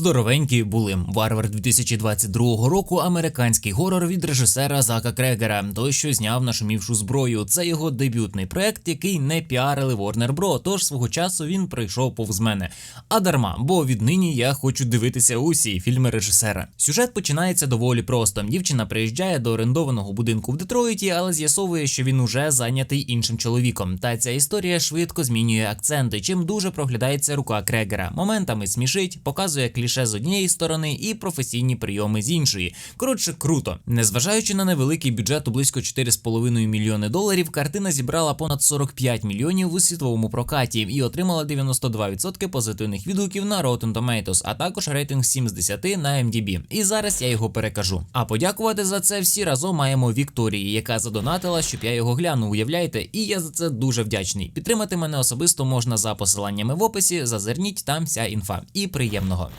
Здоровенькі були варвар 2022 року. Американський горор від режисера Зака Крегера, той, що зняв нашумівшу зброю. Це його дебютний проект, який не піарили Warner Bros. Тож свого часу він пройшов повз мене. А дарма, бо віднині я хочу дивитися усі фільми режисера. Сюжет починається доволі просто. Дівчина приїжджає до орендованого будинку в Детройті, але з'ясовує, що він уже зайнятий іншим чоловіком. Та ця історія швидко змінює акценти, чим дуже проглядається рука Крегера. Моментами смішить, показує кліше з однієї сторони і професійні прийоми з іншої. Коротше, круто. Незважаючи на невеликий бюджет у близько 4,5 мільйони доларів, картина зібрала понад 45 мільйонів у світовому прокаті і отримала 92% позитивних відгуків на Rotten Tomatoes, а також рейтинг 7 з 10 на MDB. І зараз я його перекажу. А подякувати за це всі разом маємо Вікторії, яка задонатила, щоб я його глянув. Уявляєте, і я за це дуже вдячний. Підтримати мене особисто можна за посиланнями в описі. Зазирніть там вся інфа. І приємного.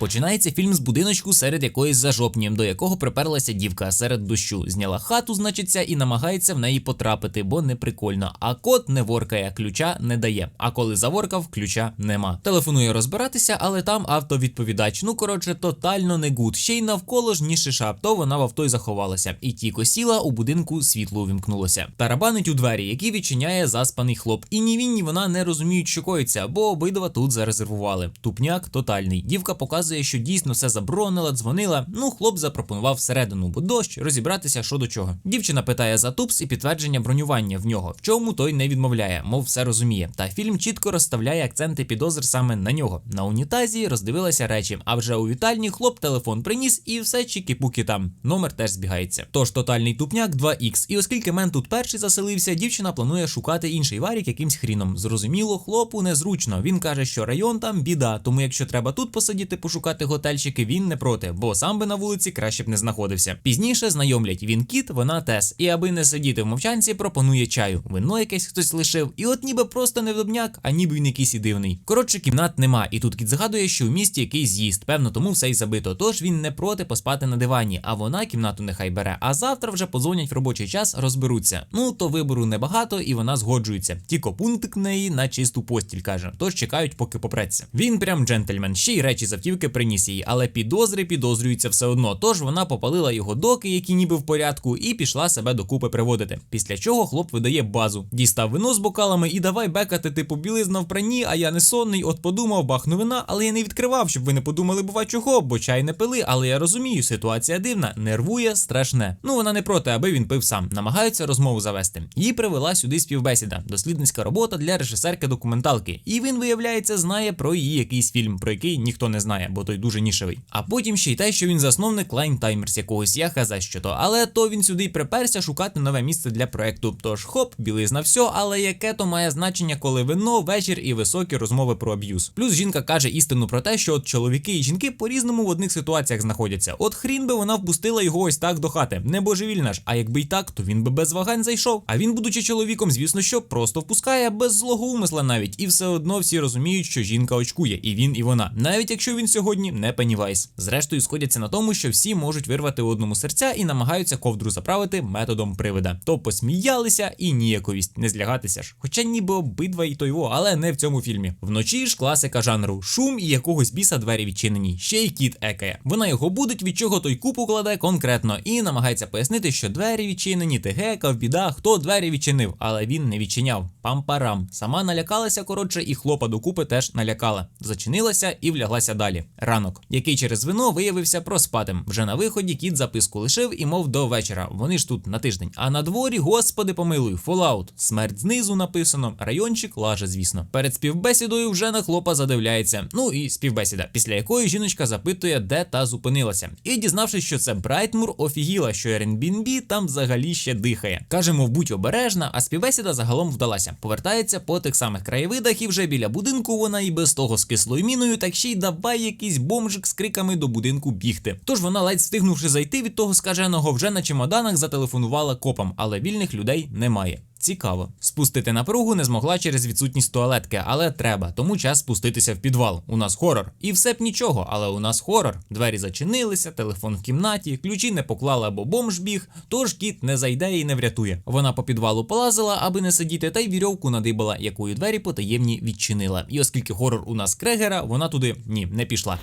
Починається фільм з будиночку серед якоїсь зажопні, до якого приперлася дівка серед дощу. Зняла хату, значиться, і намагається в неї потрапити, бо не прикольно. А кот не воркає, ключа не дає. А коли заворкав, ключа нема. Телефонує розбиратися, але там автовідповідач. Ну коротше, тотально не гуд. Ще й навколо ж ні шиша, то вона в авто й заховалася. І тільки сіла у будинку світло увімкнулося. Тарабанить у двері, які відчиняє заспаний хлоп. І ні він, ні вона не розуміють, що коїться, бо обидва тут зарезервували. Тупняк тотальний. Дівка показує, що дійсно все заборонила, дзвонила. Ну, хлоп запропонував всередину, бо дощ розібратися, що до чого. Дівчина питає за тупс і підтвердження бронювання в нього, в чому той не відмовляє, мов все розуміє. Та фільм чітко розставляє акценти підозр саме на нього. На унітазі роздивилася речі, а вже у вітальні хлоп телефон приніс і все чікі-пуки там. Номер теж збігається. Тож тотальний тупняк 2х. І оскільки мен тут перший заселився, дівчина планує шукати інший варік якимсь хріном. Зрозуміло, хлопу незручно. Він каже, що район там біда, тому якщо треба тут посидіти, пошукати готельчики, він не проти, бо сам би на вулиці краще б не знаходився. Пізніше знайомлять він кіт, вона тес. І аби не сидіти в мовчанці, пропонує чаю. Вино якесь хтось лишив, і от ніби просто не вдобняк, а ніби він якийсь і дивний. Коротше, кімнат нема, і тут кіт згадує, що в місті якийсь з'їзд, певно, тому все й забито. Тож він не проти поспати на дивані, а вона кімнату нехай бере. А завтра вже подзвонять в робочий час, розберуться. Ну то вибору небагато, і вона згоджується. Тільки пунктик неї на чисту постіль каже. Тож чекають, поки попреться. Він прям джентльмен, ще й речі з автівки приніс їй, але підозри підозрюються все одно. Тож вона попалила його доки, які ніби в порядку, і пішла себе докупи приводити. Після чого хлоп видає базу, дістав вино з бокалами і давай бекати, типу білизна в прані, а я не сонний. От подумав, бахну вина, але я не відкривав, щоб ви не подумали, бува чого, бо чай не пили. Але я розумію, ситуація дивна, нервує страшне. Ну вона не проти, аби він пив сам. Намагаються розмову завести. Її привела сюди співбесіда, дослідницька робота для режисерки документалки. І він, виявляється, знає про її якийсь фільм, про який ніхто не знає, бо той дуже нішевий. А потім ще й те, що він засновник Line Timers якогось я хаза що то. Але то він сюди й приперся шукати нове місце для проекту. Тож хоп, білизна все, але яке то має значення, коли вино, вечір і високі розмови про аб'юз. Плюс жінка каже істину про те, що от чоловіки і жінки по-різному в одних ситуаціях знаходяться. От хрін би вона впустила його ось так до хати. Не божевільна ж. А якби й так, то він би без вагань зайшов. А він, будучи чоловіком, звісно, що просто впускає без злого умисла навіть. І все одно всі розуміють, що жінка очкує, і він, і вона, навіть якщо він сьогодні не Пеннівайс. Зрештою, сходяться на тому, що всі можуть вирвати одному серця і намагаються ковдру заправити методом привида. То посміялися і ніяковість, не злягатися ж. Хоча ніби обидва і тойво, але не в цьому фільмі. Вночі ж класика жанру, шум і якогось біса двері відчинені. Ще й кіт екає. Вона його будить, від чого той купу кладе конкретно, і намагається пояснити, що двері відчинені, ти гекав, біда, хто двері відчинив, але він не відчиняв. Пам-парам. Сама налякалася коротше, і хлопа докупи теж налякала. Зачинилася і вляглася далі. Ранок, який через вино виявився проспатим. Вже на виході кіт записку лишив і мов до вечора. Вони ж тут на тиждень. А на дворі, господи, помилуй, фолаут. Смерть знизу написано. Райончик лаже, звісно. Перед співбесідою вже на хлопа задивляється. Ну і співбесіда, після якої жіночка запитує, де та зупинилася. І дізнавшись, що це Брайтмур, офігіла, що Airbnb там взагалі ще дихає. Каже, мов будь обережна, а співбесіда загалом вдалася. Повертається по тих самих краєвидах, і вже біля будинку вона і без того з кислою міною, так ще й давай якийсь бомжик з криками до будинку бігти. Тож вона, ледь встигнувши зайти від того скаженого, вже на чемоданах зателефонувала копам, але вільних людей немає. Цікаво. Спустити напругу не змогла через відсутність туалетки, але треба, тому час спуститися в підвал. У нас хорор. І все б нічого, але у нас хорор. Двері зачинилися, телефон в кімнаті, ключі не поклала, або бомж біг, тож кіт не зайде і не врятує. Вона по підвалу полазила, аби не сидіти, та й вірьовку надибала, якою двері потаємні відчинила. І оскільки хорор у нас крегера, вона туди ні, не пішла.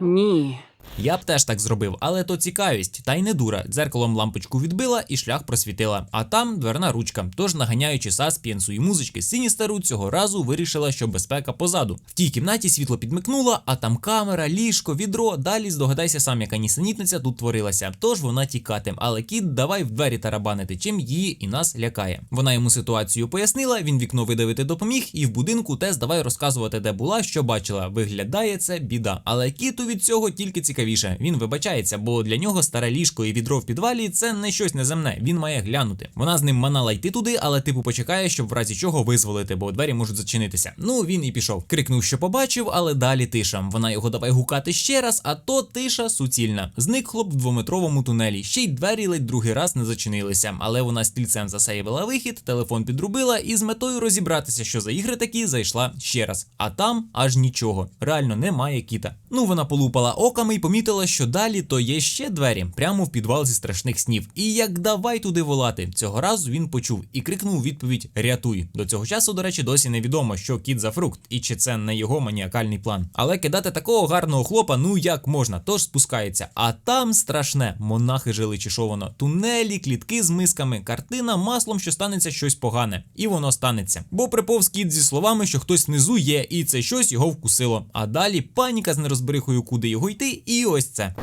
Ні. Я б теж так зробив, але то цікавість, та й не дура. Дзеркалом лампочку відбила і шлях просвітила. А там дверна ручка. Тож, наганяючи саспієнсу і музички Сіністеру, цього разу вирішила, що безпека позаду. В тій кімнаті світло підмикнуло, а там камера, ліжко, відро. Далі здогадайся сам, яка нісенітниця тут творилася. Тож вона тікати. Але кіт давай в двері тарабанити, чим її і нас лякає. Вона йому ситуацію пояснила. Він вікно видавити допоміг, і в будинку теж давай розказувати, де була, що бачила. Виглядає це біда. Але кіту від цього тільки цікавіше. Він вибачається, бо для нього старе ліжко і відро в підвалі це не щось неземне. Він має глянути. Вона з ним манала йти туди, але типу почекає, щоб в разі чого визволити, бо двері можуть зачинитися. Ну він і пішов. Крикнув, що побачив, але далі тиша. Вона його давай гукати ще раз, а то тиша суцільна. Зник хлоп в двометровому тунелі. Ще й двері ледь другий раз не зачинилися. Але вона стільцем засейвила вихід, телефон підрубила і з метою розібратися, що за ігри такі зайшла ще раз. А там аж нічого. Реально немає кіта. Ну вона полупала оками і помітила, що далі то є ще двері, прямо в підвал зі страшних снів. І як давай туди волати. Цього разу він почув і крикнув відповідь Рятуй. До цього часу, до речі, досі невідомо, що кіт за фрукт, і чи це не його маніакальний план. Але кидати такого гарного хлопа, ну як можна, тож спускається. А там страшне. Монахи жили воно. Тунелі, клітки з мисками, картина маслом, що станеться щось погане. І воно станеться. Бо приповз кіт зі словами, що хтось внизу є, і це щось його вкусило. А далі паніка з нерозберихою, куди його йти, і ось це.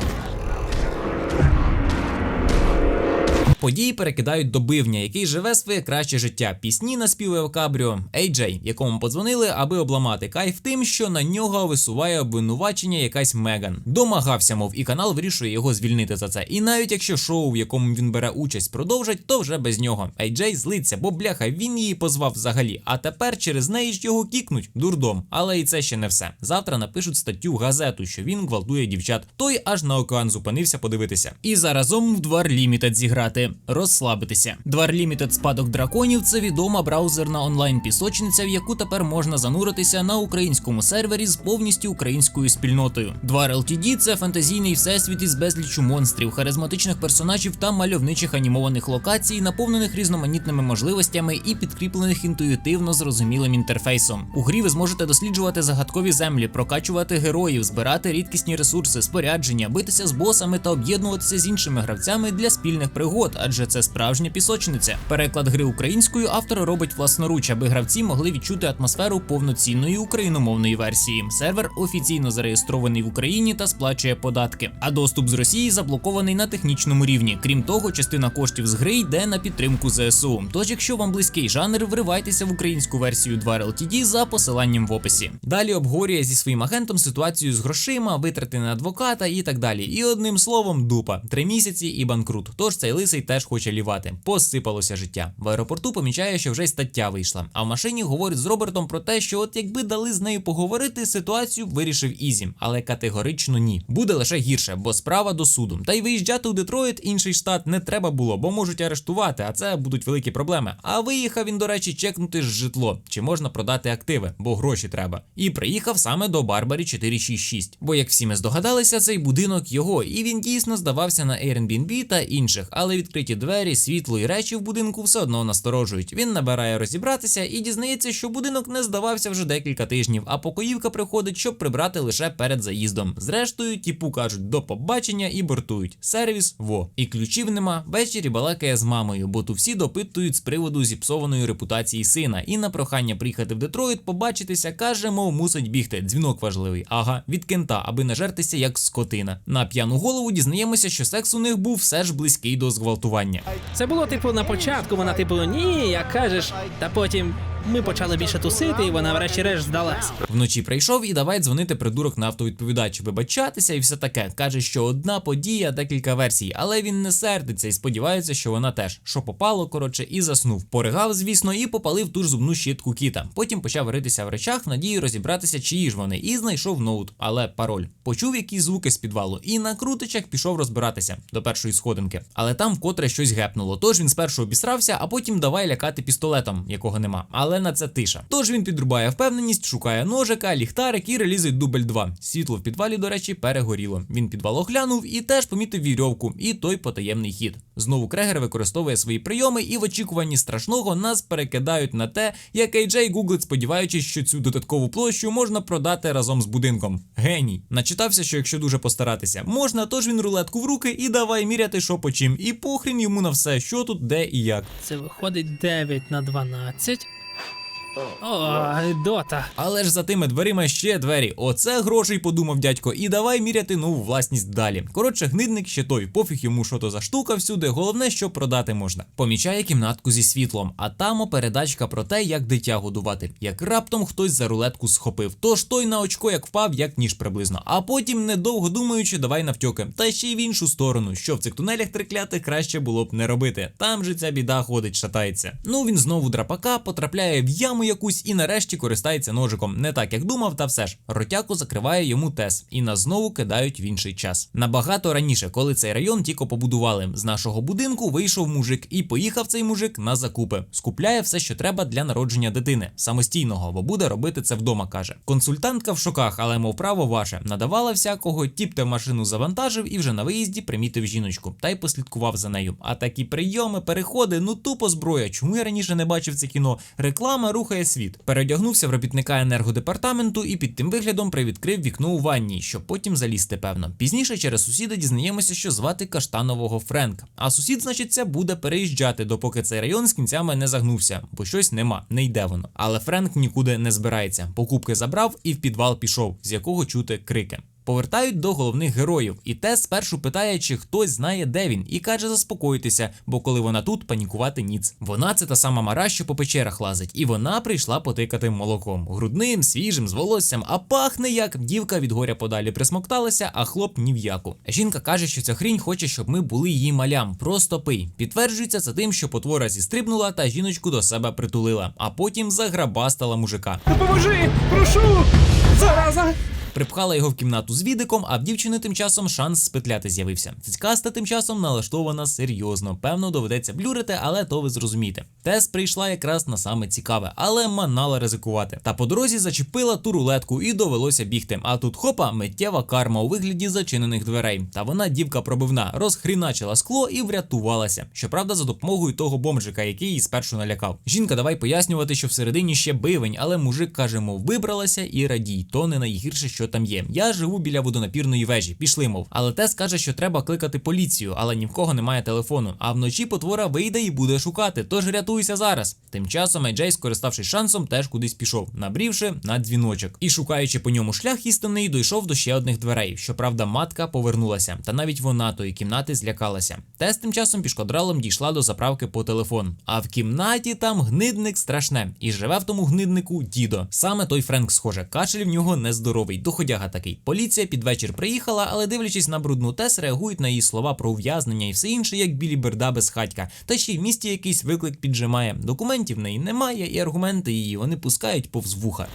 Події перекидають до бивня, який живе своє краще життя. Пісні наспівує в Кабріо Ей-Джей, якому подзвонили, аби обламати кайф тим, що на нього висуває обвинувачення якась Меган. Домагався, мов, і канал вирішує його звільнити за це. І навіть якщо шоу, в якому він бере участь, продовжать, то вже без нього. Ей-Джей злиться, бо бляха він її позвав взагалі. А тепер через неї ж його кікнуть дурдом. Але і це ще не все. Завтра напишуть статтю в газету, що він гвалтує дівчат. Той аж на океан зупинився подивитися. І заразом в Двар Лімітед зіграти. Розслабитися. Двар Лімітед спадок драконів це відома браузерна онлайн-пісочниця, в яку тепер можна зануритися на українському сервері з повністю українською спільнотою. Двар LTD – це фантазійний всесвіт із безліччю монстрів, харизматичних персонажів та мальовничих анімованих локацій, наповнених різноманітними можливостями і підкріплених інтуїтивно зрозумілим інтерфейсом. У грі ви зможете досліджувати загадкові землі, прокачувати героїв, збирати рідкісні ресурси, спорядження, битися з босами та об'єднуватися з іншими гравцями для спільних пригод, адже це справжня пісочниця. Переклад гри українською автор робить власноруч, аби гравці могли відчути атмосферу повноцінної україномовної версії. Сервер офіційно зареєстрований в Україні та сплачує податки. А доступ з Росії заблокований на технічному рівні. Крім того, частина коштів з гри йде на підтримку ЗСУ. Тож, якщо вам близький жанр, вривайтеся в українську версію 2 LTD за посиланням в описі. Далі обговорює зі своїм агентом ситуацію з грошима, витрати на адвоката і так далі. І одним словом, дупа. Три місяці і банкрут. Тож цей лисий теж хоче лівати. Посипалося життя. В аеропорту помічає, що вже й стаття вийшла. А в машині говорить з Робертом про те, що от якби дали з нею поговорити, ситуацію вирішив Ізі, але категорично ні. Буде лише гірше, бо справа до суду. Та й виїжджати у Детройт, інший штат, не треба було, бо можуть арештувати, а це будуть великі проблеми. А виїхав він, до речі, чекнути житло, чи можна продати активи, бо гроші треба. І приїхав саме до Барбарі 466. Бо, як всі ми здогадалися, цей будинок його, і він дійсно здавався на Airbnb та інших, але відкриті двері, світло і речі в будинку все одно насторожують. Він набирає розібратися і дізнається, що будинок не здавався вже декілька тижнів, а покоївка приходить, щоб прибрати лише перед заїздом. Зрештою, тіпу кажуть до побачення і бортують. Сервіс во. І ключів нема. Ввечері балакає з мамою, бо ту всі допитують з приводу зіпсованої репутації сина. І на прохання приїхати в Детройт, побачитися, каже, мов мусить бігти. Дзвінок важливий. Ага, від кента, аби не жертися як скотина. На п'яну голову дізнаємося, що секс у них був все ж близький до зґвалтування. Це було типу на початку, вона типу ні, як кажеш, та потім Ми почали більше тусити, і вона врешті-решт здалась. Вночі прийшов і давай дзвонити придурок на автовідповідач, вибачатися і все таке. Каже, що одна подія, декілька версій, але він не сердиться і сподівається, що вона теж. Що попало, коротше, і заснув. Поригав, звісно, і попалив ту ж зубну щітку кіта. Потім почав ритися в речах надії розібратися, чиї ж вони, і знайшов ноут, але пароль. Почув якісь звуки з підвалу, і на крутичах пішов розбиратися до першої сходинки. Але там вкотре щось гепнуло. Тож він спершу обісрався, а потім давай лякати пістолетом, якого нема. Але на це тиша. Тож він підрубає впевненість, шукає ножика, ліхтарик і релізить дубль 2. Світло в підвалі, до речі, перегоріло. Він підвал оглянув і теж помітив вірьовку, і той потаємний хід. Знову Крегер використовує свої прийоми, і в очікуванні страшного нас перекидають на те, як AJ гуглить, сподіваючись, що цю додаткову площу можна продати разом з будинком. Геній. Начитався, що якщо дуже постаратися, можна, тож він рулетку в руки і давай міряти, що по чим. І похрін йому на все, що тут, де і як. Це виходить 9 на 12. О, дота. Але ж за тими дверима ще двері. Оце грошей, подумав дядько, і давай міряти нову власність далі. Коротше, гнидник ще той, пофіг йому, що то за штука всюди. Головне, що продати можна. Помічає кімнатку зі світлом, а там передачка про те, як дитя годувати. Як раптом хтось за рулетку схопив. Тож той на очко як впав, як ніж приблизно. А потім, недовго думаючи, давай навтьоки. Та ще й в іншу сторону, що в цих тунелях триклятих краще було б не робити. Там же ця біда ходить, шатається. Ну він знову драпака, потрапляє в яму якусь і нарешті користається ножиком. Не так як думав, та все ж. Ротяку закриває йому тес, і нас знову кидають в інший час. Набагато раніше, коли цей район тільки побудували. З нашого будинку вийшов мужик, і поїхав цей мужик на закупи. Скупляє все, що треба для народження дитини, самостійного, бо буде робити це вдома. каже. Консультантка в шоках, але мов право ваше. Надавала всякого, тіпте машину завантажив і вже на виїзді примітив жіночку, та й послідкував за нею. А такі прийоми, переходи, ну тупо зброя. Чому я раніше не бачив це кіно? Реклама рухає світ. Переодягнувся в робітника енергодепартаменту і під тим виглядом привідкрив вікно у ванні, щоб потім залізти, певно. Пізніше через сусіда дізнаємося, що звати Каштанового Френк. А сусід, значить, буде переїжджати, допоки цей район з кінцями не загнувся, бо щось нема, не йде воно. Але Френк нікуди не збирається. Покупки забрав і в підвал пішов, з якого чути крики. Повертають до головних героїв, і те спершу питає, чи хтось знає, де він, і каже заспокоїтися, бо коли вона тут, панікувати ніц. Вона це та сама мара, що по печерах лазить, і вона прийшла потикати молоком, грудним, свіжим, з волоссям, а пахне як дівка від горя подалі присмокталася, а хлоп ні в яку. Жінка каже, що ця хрінь хоче, щоб ми були її малям. Просто пий. Підтверджується це тим, що потвора зістрибнула та жіночку до себе притулила, а потім заграбастала мужика. Допоможи! Прошу! Зараза! Припхала його в кімнату з відиком, а в дівчини тим часом шанс спетляти з'явився. Цицькаста тим часом налаштована серйозно. Певно, доведеться блюрити, але то ви зрозумієте. Тес прийшла якраз на саме цікаве, але манала ризикувати. Та по дорозі зачепила ту рулетку і довелося бігти. А тут хопа, миттєва карма у вигляді зачинених дверей. Та вона дівка пробивна, розхріначила скло і врятувалася. Щоправда, за допомогою того бомжика, який її спершу налякав. Жінка, давай пояснювати, що всередині ще бивень, але мужик каже, мов вибралася і радій. То не найгірше, що там є. Я живу біля водонапірної вежі, пішли, мов. Але Тес каже, що треба кликати поліцію, але ні в кого немає телефону. А вночі потвора вийде і буде шукати. Тож рятуйся зараз. Тим часом Еджей, скориставшись шансом, теж кудись пішов, набрівши на дзвіночок. І шукаючи по ньому шлях істинний, дійшов до ще одних дверей. Щоправда, матка повернулася, та навіть вона тої кімнати злякалася. Тес тим часом пішкодралом дійшла до заправки по телефон. А в кімнаті там гнидник страшне, і живе в тому гниднику дідо. Саме той Френк, схоже, кашель в нього нездоровий, доходяга такий. Поліція під вечір приїхала, але дивлячись на брудну Тес, реагують на її слова про ув'язнення і все інше, як білі берда без хатька. Та ще й в місті якийсь виклик піджимає. Документів в неї немає, і аргументи її вони пускають повз вуха.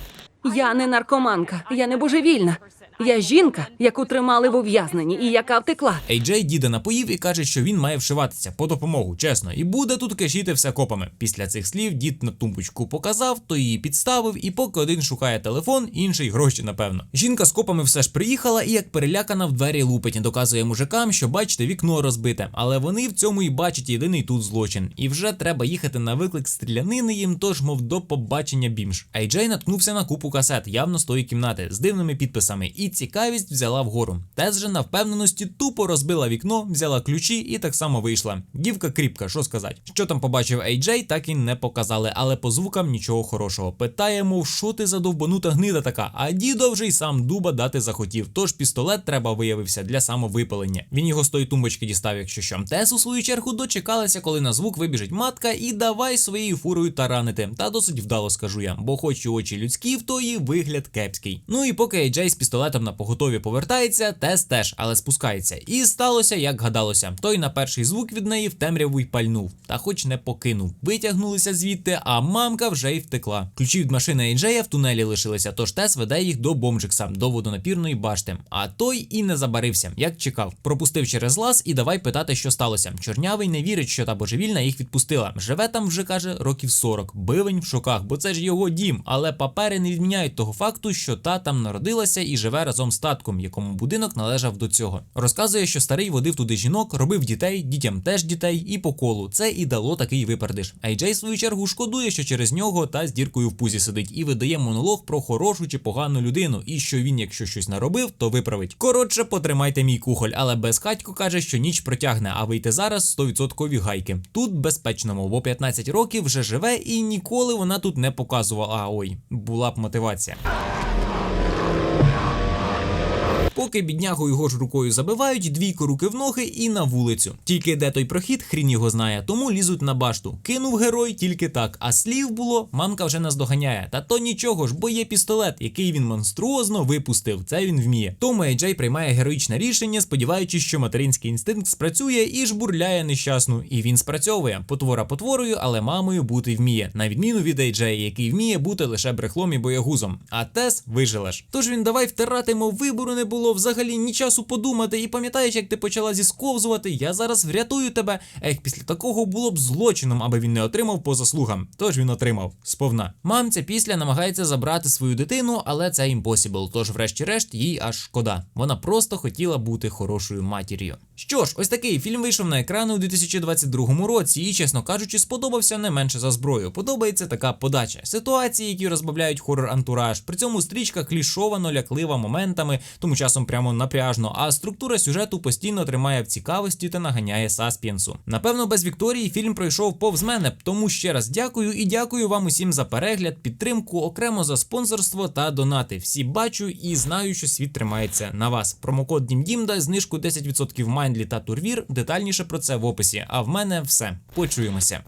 Я не наркоманка, я не божевільна. Я жінка, яку тримали в ув'язненні і яка втекла. Ейджей діда напоїв і каже, що він має вшиватися по допомогу, чесно, і буде тут кишіти все копами. Після цих слів дід на тумбочку показав, то її підставив, і поки один шукає телефон, інший гроші, напевно. Жінка з копами все ж приїхала і як перелякана в двері лупить, доказує мужикам, що бачите, вікно розбите, але вони в цьому і бачать єдиний тут злочин. І вже треба їхати на виклик стрілянини їм, тож мов до побачення бімж. Ейджей наткнувся на купу касет, явно з тої кімнати, з дивними підписами. І і цікавість взяла вгору. Тес же на впевненості тупо розбила вікно, взяла ключі і так само вийшла. Дівка кріпка, що сказати. Що там побачив Ейджей, так і не показали, але по звукам нічого хорошого. Питає, мов, що ти за довбанута гнида така, а дідо вже й сам дуба дати захотів. Тож пістолет треба виявився для самовипалення. Він його з тої тумбочки дістав, якщо що. Тес у свою чергу дочекалася, коли на звук вибіжить матка, і давай своєю фурою таранити. Та досить вдало скажу я, бо хоч і очі людські, в тої вигляд кепський. Ну і поки Ейджей з пістолетом на поготові повертається, Тес теж, але спускається. І сталося, як гадалося. Той на перший звук від неї в темряву й пальнув, та хоч не покинув. Витягнулися звідти, а мамка вже й втекла. Ключі від машини Ейджея в тунелі лишилися, тож Тес веде їх до бомжикса, до водонапірної башти. А той і не забарився, як чекав. Пропустив через лаз і давай питати, що сталося. Чорнявий не вірить, що та божевільна їх відпустила. Живе там вже каже років 40. Бивень в шоках, бо це ж його дім. Але папери не відміняють того факту, що та там народилася і живе разом з татком, якому будинок належав до цього. Розказує, що старий водив туди жінок, робив дітей, дітям теж дітей, і по колу. Це і дало такий випердиш. А Джей, в свою чергу, шкодує, що через нього та з діркою в пузі сидить і видає монолог про хорошу чи погану людину, і що він, якщо щось наробив, то виправить. Коротше, потримайте мій кухоль, але безхатько каже, що ніч протягне, а вийти зараз 100% гайки. Тут безпечному, бо 15 років вже живе і ніколи вона тут не показувала. А ой, була б мотивація. Поки біднягу його ж рукою забивають, двійко руки в ноги і на вулицю. Тільки де той прохід, хрін його знає, тому лізуть на башту. Кинув герой тільки так, а слів було, мамка вже наздоганяє. Та то нічого ж, бо є пістолет, який він монструозно випустив. Це він вміє. Тому Ейджей приймає героїчне рішення, сподіваючись, що материнський інстинкт спрацює і жбурляє нещасну. І він спрацьовує. Потвора потворою, але мамою бути вміє, на відміну від Ейджея, який вміє бути лише брехлом і боягузом. А Тес вижилеш. Тож він давай втирати, мов вибору не було взагалі ні часу подумати. І пам'ятаєш, як ти почала зісковзувати, я зараз врятую тебе. Ех, після такого було б злочином, аби він не отримав по заслугам. Тож він отримав сповна. Мамця після намагається забрати свою дитину, але це імпосібл. Тож, врешті-решт, їй аж шкода. Вона просто хотіла бути хорошою матір'ю. Що ж, ось такий фільм вийшов на екрани у 2022 році, і, чесно кажучи, сподобався не менше за зброю. Подобається така подача. Ситуації, які розбавляють хорор антураж. При цьому стрічка клішовано ляклива моментами, тому часом прямо напряжно. А структура сюжету постійно тримає в цікавості та наганяє саспінсу. Напевно, без Вікторії фільм пройшов повз мене, тому ще раз дякую і дякую вам усім за перегляд, підтримку, окремо за спонсорство та донати. Всі бачу і знаю, що світ тримається на вас. Промокод DIMDIM дасть знижку 10% Майндлі та Турвір. Детальніше про це в описі. А в мене все. Почуємося.